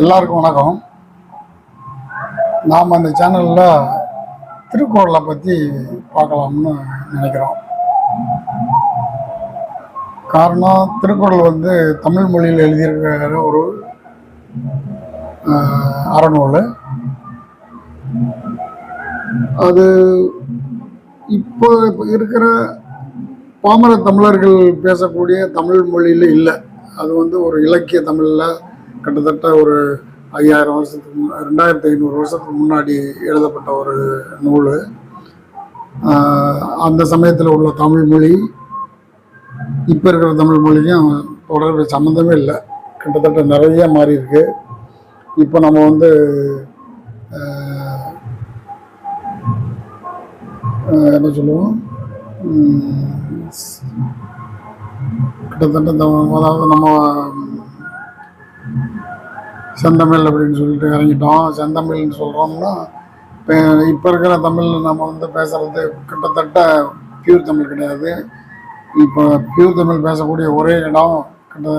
எல்லாருக்கும் வணக்கம். நாம் அந்த சேனலில் திருக்குறளை பற்றி பார்க்கலாம்னு நினைக்கிறோம். காரணம் திருக்குறள் வந்து தமிழ் மொழியில் எழுதியிருக்கிற ஒரு அறநூல். அது இப்போ இப்போ இருக்கிற பாமர தமிழர்கள் பேசக்கூடிய தமிழ் மொழியில் இல்லை. அது வந்து ஒரு இலக்கிய தமிழில் கிட்டத்தட்ட ஒரு ஐயாயிரம் வருஷத்துக்கு முன்ன- ரெண்டாயிரத்தி ஐநூறு வருஷத்துக்கு முன்னாடி எழுதப்பட்ட ஒரு நூல். அந்த சமயத்தில் உள்ள தமிழ் மொழி இப்போ இருக்கிற தமிழ் மொழியும் தொடர்பு சம்மந்தமே இல்லை. கிட்டத்தட்ட நிறைய மாறி இருக்கு. இப்போ நம்ம வந்து என்ன சொல்லுவோம்? கிட்டத்தட்ட இந்த அதாவது நம்ம செந்தமிழ் அப்படின்னு சொல்லிட்டு இறங்கிட்டோம். செந்தமிழ்னு சொல்கிறோம்னா இப்போ இப்போ இருக்கிற தமிழ் நம்ம வந்து பேசுகிறது கிட்டத்தட்ட பியூர் தமிழ் கிடையாது. இப்போ பியூர் தமிழ் பேசக்கூடிய ஒரே இடம் கிட்ட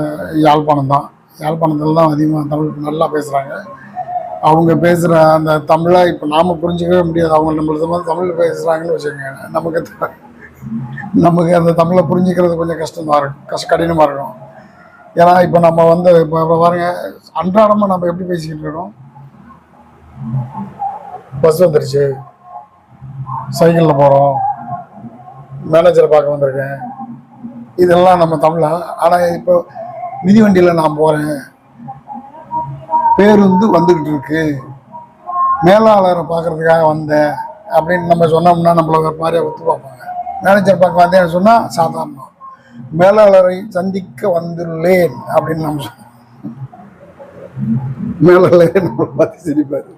யாழ்ப்பாணம் தான். யாழ்ப்பாணத்தில் தான் அதிகமாக தமிழ் நல்லா பேசுகிறாங்க அவங்க பேசுகிற அந்த தமிழை இப்போ நாம் புரிஞ்சிக்கவே முடியாது. அவங்க நம்மளுக்கு தமிழ் பேசுகிறாங்கன்னு வச்சுக்கோங்க. நமக்கு நமக்கு அந்த தமிழை புரிஞ்சுக்கிறது கொஞ்சம் கஷ்டமாக இருக்கும் கஷ்ட கடினமாக இருக்கும். ஏன்னா இப்போ நம்ம வந்து இப்போ பாருங்க அன்றாடமாக நம்ம எப்படி பேசிக்கிட்டு இருக்கோம்? பஸ் வந்துருச்சு. சைக்கிளில் போகிறோம் மேனேஜரை பார்க்க வந்திருக்கேன். இதெல்லாம் நம்ம தமிழா? ஆனால் இப்போ மிதிவண்டியில் நான் போகிறேன் பேருந்து வந்துக்கிட்டு இருக்கு. மேலாளரை பார்க்கறதுக்காக வந்தேன். அப்படின்னு நம்ம சொன்னோம்னா நம்மளை ஒரு மாதிரியாக ஒத்து பார்ப்பாங்க. மேனேஜர் பார்க்க வந்தேன்னு சொன்னால் சாதாரணம். மேலாளரை சந்திக்க வந்துள்ளேன் அப்படின்னு நம்ம சொன்னோம். மேலாளரை நம்ம பார்த்து சிரிப்பார்.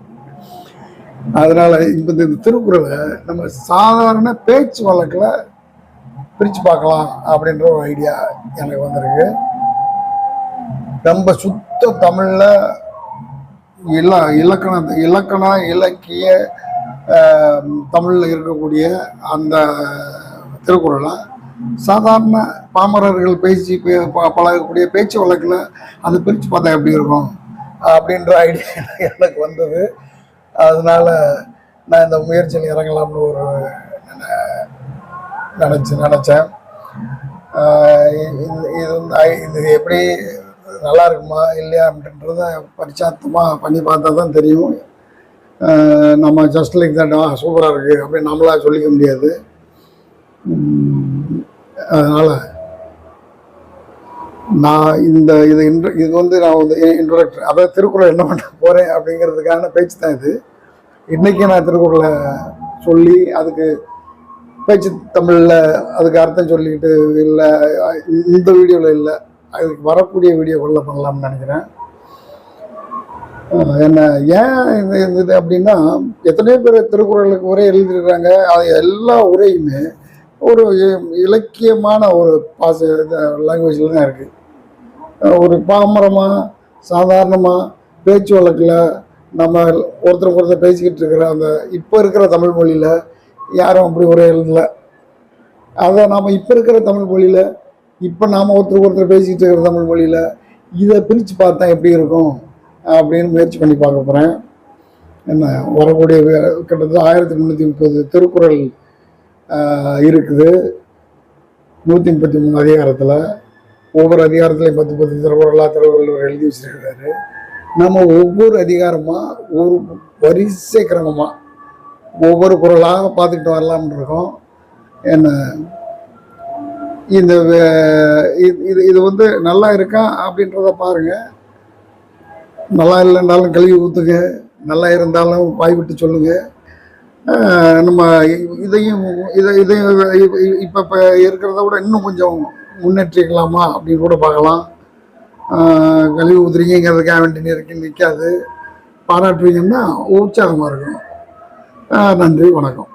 அதனால இப்போ இந்த திருக்குறளை நம்ம சாதாரண பேச்சு வழக்கில் பிரித்து பார்க்கலாம் அப்படின்ற ஒரு ஐடியா எனக்கு வந்திருக்கு. ரொம்ப சுத்த தமிழில் இல இலக்கண இலக்கண இலக்கிய தமிழில் இருக்கக்கூடிய அந்த திருக்குறளை? சாதாரண பாமரர்கள் பேசி பே- பழகக்கூடிய பேச்சு வழக்கில் அதை பிரித்து பார்த்தா எப்படி இருக்கும்? அப்படின்ற ஐடியா எனக்கு வந்தது. அதனால் நான் இந்த முயற்சியில் இறங்கலாம்னு ஒரு நினச்சி நினச்சேன். இது இது வந்து ஐ- இது எப்படி நல்லா இருக்குமா இல்லையா அப்படின்றத பரிச்சாத்தமாக பண்ணி பார்த்தா தான் தெரியும். நம்ம ஜஸ்ட் லைக் தட் சூப்பராக இருக்குது அப்படின்னு நம்மளாக சொல்லிக்க முடியாது. அதனால் நான் இந்த இது இன்ட்ர இது வந்து நான் வந்து இன்ட்ரோடக்டர் அதாவது திருக்குறள் என்ன பண்ண போகிறேன் அப்படிங்கிறதுக்கான பேச்சு தான் இது. இன்றைக்கி நான் திருக்குறளை சொல்லி அதுக்கு பேச்சு தமிழில் அதுக்கு அர்த்தம் சொல்லிட்டு இல்லை இந்த வீடியோவில் இல்லை அதுக்கு வரக்கூடிய வீடியோக்குள்ள பண்ணலாம்னு நினைக்கிறேன். என்ன ஏன் இது இது அப்படின்னா எத்தனையோ பேர் திருக்குறளுக்கு உரை எழுதியிருக்காங்க அது எல்லா உரையுமே ஒரு இலக்கியமான ஒரு பாச லாங்குவேஜில் தான் இருக்குது ஒரு பாமரமாக சாதாரணமாக பேச்சு வழக்கில் நம்ம ஒருத்தருக்கு ஒருத்தர் பேசிக்கிட்டு இருக்கிற அந்த இப்போ இருக்கிற தமிழ் மொழியில் யாரும் அப்படி உரை எழுதலை. அதை நாம் இப்போ இருக்கிற தமிழ் மொழியில் இப்போ நாம் ஒருத்தருக்கு ஒருத்தர் பேசிக்கிட்டு இருக்கிற தமிழ் மொழியில் இதை பிரித்து பார்த்தா எப்படி இருக்கும் அப்படின்னு முயற்சி பண்ணி பார்க்க போகிறேன் என்ன வரக்கூடிய கிட்டத்தட்ட ஆயிரத்தி முந்நூற்றி முப்பது திருக்குறள் இருக்குது. நூற்றி முப்பத்தி மூணு அதிகாரத்தில் ஒவ்வொரு அதிகாரத்துலையும் பத்து பத்து திருக்குறளாக திருவள்ளுவர் எழுதி வச்சிருக்கிறாரு. நம்ம ஒவ்வொரு அதிகாரமாக ஒரு வரிசை கிரமமாக ஒவ்வொரு குரலாக பார்த்துக்கிட்டு வரலாம்னு இருக்கோம். என்ன இந்த வே- இது இது இது வந்து நல்லா இருக்கா அப்படின்றத பாருங்க. நல்லா இல்லைன்னாலும் கழுவி ஊற்றுங்க நல்லா இருந்தாலும் வாய் விட்டு சொல்லுங்கள் நம்ம இதையும் இதை இதையும் இப்போ இப்போ இருக்கிறத விட இன்னும் கொஞ்சம் முன்னேற்றிக்கலாமா அப்படின்னு கூட பார்க்கலாம். கழிவு கழுவி ஊத்துறீங்கிறதுக்காக வேண்டி இருக்கு நிற்காது பாராட்டுவீங்கன்னா உற்சாகமாக இருக்கும் நன்றி வணக்கம்.